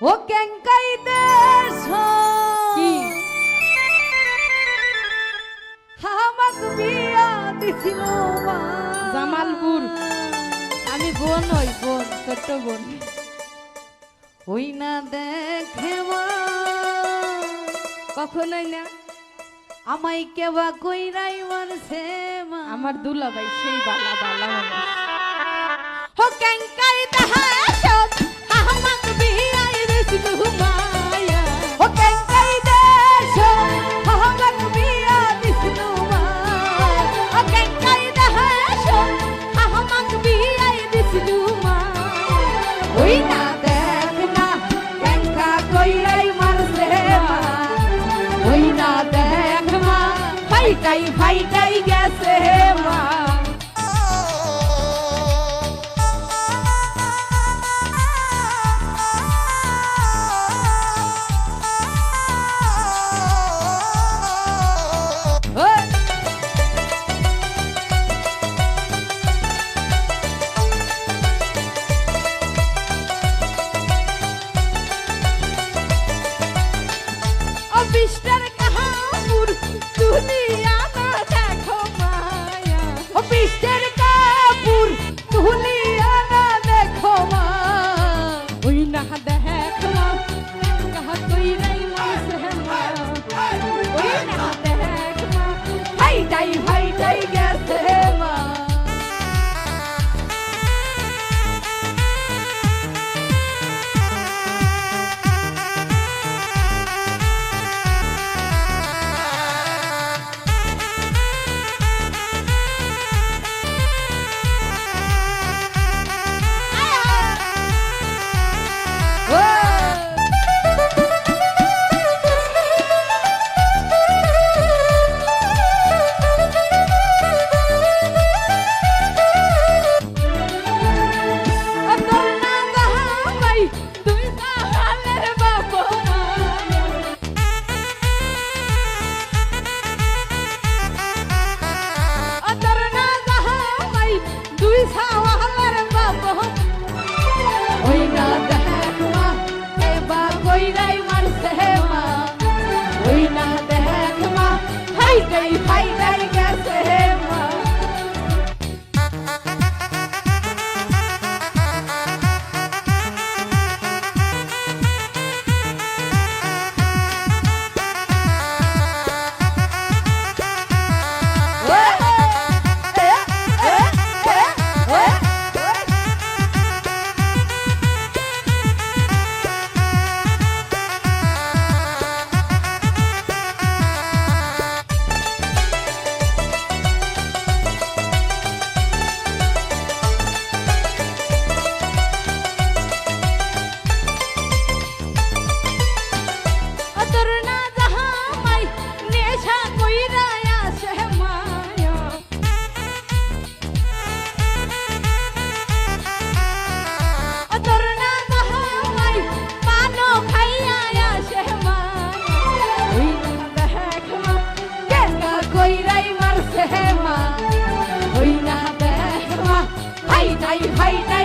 ও কেঙ্কাই দেশ হামাক বিয়া দিছিল জামালপুর। আমি বোন ওই বোন ছোট্ট বোন। ওই না দেখে কখনোই না আমাই কেবা কই কইরাই মানছে আমার দুলা ভাই সেই বালা বালা মানুষ। হো কেঙ্কাই তাহা ফাইটাই ফাইটাই গেছে মা। way. ওই না দেখ মা hi guy I hate that.